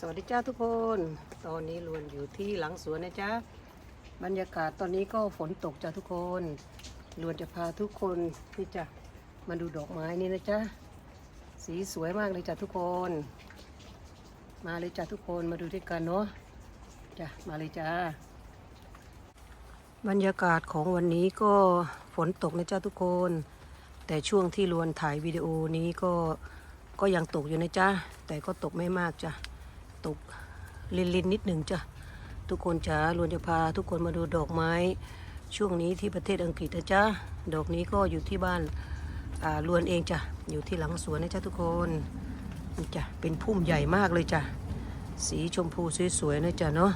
สวัสดีจ้าทุกคน ตอนนี้ลวนอยู่ที่หลังสวนนะจ๊ะ บรรยากาศตอนนี้ก็ฝนตกจ้าทุกคนลวนจะพาทุกคนที่จ้ะมาดูดอกไม้นี่นะจ๊ะ สีสวยมากเลยจ้าทุกคน มาเลยจ้าทุกคนมาดูด้วยกันเนาะ จ้ะมาเลยจ้า บรรยากาศของวันนี้ก็ฝนตกนะจ๊ะทุกคน แต่ช่วงที่ลวนถ่ายวิดีโอนี้ก็ก็ยังตกอยู่นะจ๊ะ แต่ก็ตกไม่มากจ้ะ ตกลินลินนิดหนึ่งจ้ะทุกคนจ๋าลวนจะพาทุกคนมาดูดอกไม้ ช่วงนี้ที่ประเทศอังกฤษนะจ๊ะดอกนี้ก็อยู่ที่บ้านลวนเองจ้ะอยู่ที่หลังสวนนะจ๊ะทุกคนนะจ้ะเป็นพุ่มใหญ่มากเลยจ้ะสีชมพูสวยๆนะจ๊ะเนาะ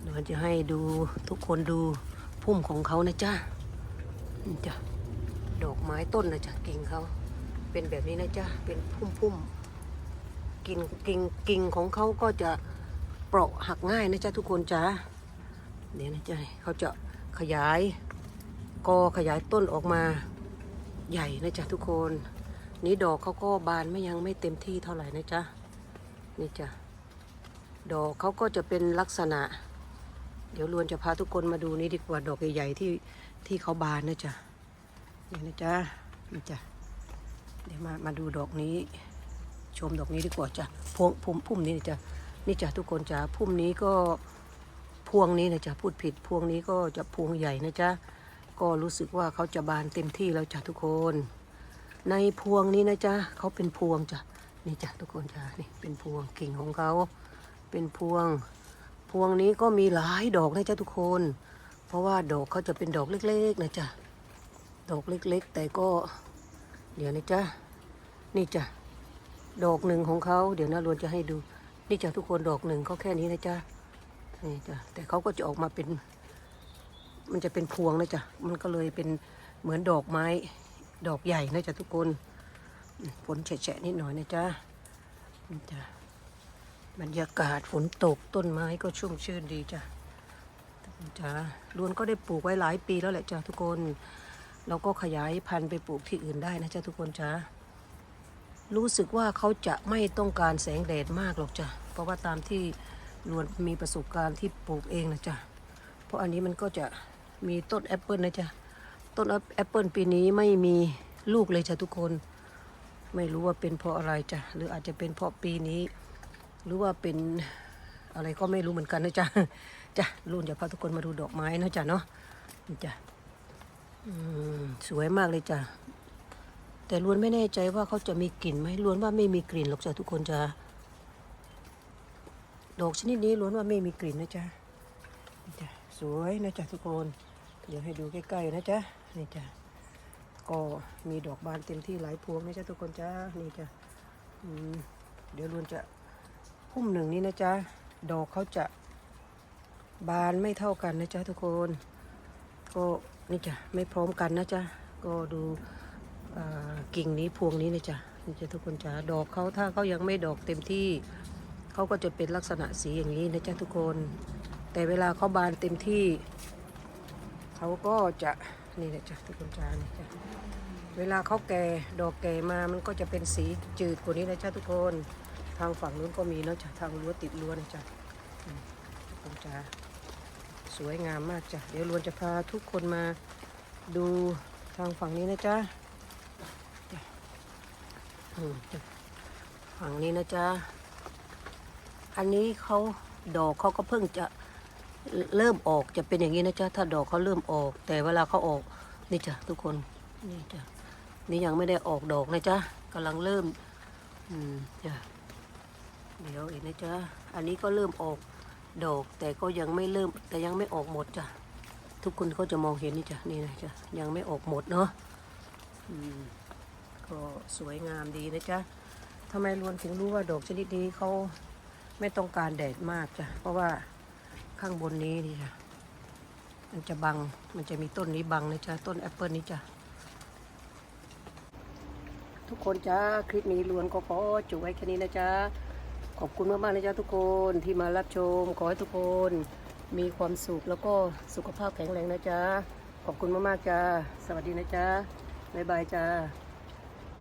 เดี๋ยวจะให้ดูทุกคนดูพุ่มของเขานะจ๊ะจ้ะดอกไม้ต้นนะจ๊ะกิ่งเขาเป็นแบบนี้นะจ๊ะเป็นพุ่มๆ กิ่งกิ่งกิ่งของเขาก็จะเปราะหักง่ายนะจ๊ะทุกคนจ้าเดี๋ยวนะจ๊ะเขาจะขยายกอขยายต้นออกมาใหญ่นะจ๊ะทุกคน นี่ดอกเขาก็บานไม่ยังไม่เต็มที่เท่าไหร่นะจ๊ะนี่จ้ะดอกเขาก็จะเป็นลักษณะ เดี๋ยวลวนจะพาทุกคนมาดูนี่ดีกว่าดอกใหญ่ๆที่ที่เขาบานนะจ๊ะนี่นะจ๊ะนี่จ้ะเดี๋ยวมามาดูดอกนี้ ชมดอกนี้ดีกว่าจ้ะพวงพุ่มพุ่มนี้นะจ้ะนี่จ้ะทุกคนจ้ะพุ่มนี้ก็พวงนี้นะจ้ะพูดผิดพวงนี้ก็จะพวงใหญ่นะจ๊ะก็รู้สึกว่าเขาจะบานเต็มที่แล้วจ้ะทุกคน ในพวงนี้นะจ๊ะเขาเป็นพวงจ้ะนี่จ้ะทุกคนจ้ะนี่เป็นพวงกิ่งของเขาเป็นพวง พวงนี้ก็มีหลายดอกนะจ๊ะทุกคน เพราะว่าดอกเขาจะเป็นดอกเล็กๆนะจ๊ะดอกเล็กๆ แต่ก็เดี๋ยวนะจ๊ะนี่จ้ะ ดอกหนึ่งของเขาเดี๋ยวนะรวนจะให้ดู นี่จ้ะทุกคนดอกหนึ่งเขาแค่นี้นะจ๊ะนี่จ้ะแต่เขาก็จะออกมาเป็น มันจะเป็นพวงนะจ๊ะมันก็เลยเป็นเหมือนดอกไม้ ดอกใหญ่นะจ๊ะทุกคนฝนแฉะนิดหน่อยนะจ๊ะนี่จ้ะบรรยากาศฝนตกต้นไม้ก็ชุ่มชื่นดีจ้ะจ้ะรวนก็ได้ปลูกไว้หลายปีแล้วแหละจ้ะทุกคน เราก็ขยายพันธุ์ไปปลูกที่อื่นได้นะจ๊ะทุกคนจ้ะ รู้สึกว่าเขาจะไม่ต้องการแสงแดดมากหรอกจ้ะ เพราะว่าตามที่ลวนมีประสบการณ์ที่ปลูกเองนะจ๊ะเพราะอันนี้มันก็จะมีต้นแอปเปิลนะจ๊ะต้นแอปเปิลปีนี้ไม่มีลูกเลยจ้ะทุกคน ไม่รู้ว่าเป็นเพราะอะไรจ้ะ หรืออาจจะเป็นเพราะปีนี้ หรือว่าเป็นอะไรก็ไม่รู้เหมือนกันนะจ๊ะจ้ะลุนจะพาทุกคนมาดูดอกไม้นะจ๊ะเนาะจ้ะสวยมากเลยจ้ะ แต่ล้วนไม่แน่ใจว่าเขาจะมีกลิ่นไหมล้วนว่าไม่มีกลิ่นหรอกจ้ะทุกคนจ้ะดอกชนิดนี้ล้วนว่าไม่มีกลิ่นนะจ๊ะนี่จ้ะสวยนะจ๊ะทุกคน เดี๋ยวให้ดูใกล้ๆนะจ๊ะนี่จ้ะก็มีดอกบานเต็มที่หลายพวงนะจ๊ะทุกคนจ้ะนี่จ้ะเดี๋ยวล้วนจะพุ่มหนึ่งนี้นะจ๊ะดอกเขาจะบานไม่เท่ากันนะจ๊ะทุกคน ก็นี่จ้ะไม่พร้อมกันนะจ๊ะก็ดู กิ่งนี้พวงนี้นะจ๊ะนี่จะทุกคนจ๋าดอกเขาถ้าเขายังไม่ดอกเต็มที่เขาก็จะเป็นลักษณะสีอย่างนี้นะจ๊ะทุกคน แต่เวลาเขาบานเต็มที่เขาก็จะนี่นะจ๊ะทุกคนจ๋านี่จ้ะเวลาเขาแก่ดอกแก่มามันก็จะเป็นสีจืดกว่านี้นะจ๊ะทุกคน ทางฝั่งนู้นก็มีนะจ๊ะทางรั้วติดรั้วนะจ๊ะทุกคนจ๋าสวยงามมากจ้ะเดี๋ยวลวนจะพาทุกคนมาดูทางฝั่งนี้นะจ๊ะ ฝั่งนี้นะจ๊ะ อันนี้เขาดอกเขาก็เพิ่งจะเริ่มออกจะเป็นอย่างนี้นะจ๊ะ ถ้าดอกเขาเริ่มออก แต่เวลาเขาออกนี่จ้ะทุกคนนี่จ้ะนี่ยังไม่ได้ออกดอกนะจ๊ะกำลังเริ่มอืมจ้ะเดี๋ยวอีกนะจ๊ะอันนี้ก็เริ่มออกดอก แต่ก็ยังไม่เริ่ม แต่ยังไม่ออกหมดจ้ะทุกคนเขาจะมองเห็นนี่จ้ะนี่นะจ๊ะยังไม่ออกหมดเนาะอืม ก็สวยงามดีนะจ๊ะทำไมลวนถึงรู้ว่าดอกชนิดนี้เขาไม่ต้องการแดดมากจ้ะเพราะว่าข้างบนนี้นี่จ้ะมันจะบังมันจะมีต้นนี้บังนะจ๊ะต้นแอปเปิลนี้จ้ะทุกคนจ้าคลิปนี้ลวนก็ขอจุไว้แค่นี้นะจ๊ะขอบคุณมากๆนะจ๊ะทุกคนที่มารับชม ขอให้ทุกคนมีความสุขแล้วก็สุขภาพแข็งแรงนะจ๊ะขอบคุณมากๆจ้าสวัสดีนะจ๊ะบ๊ายบายจ้า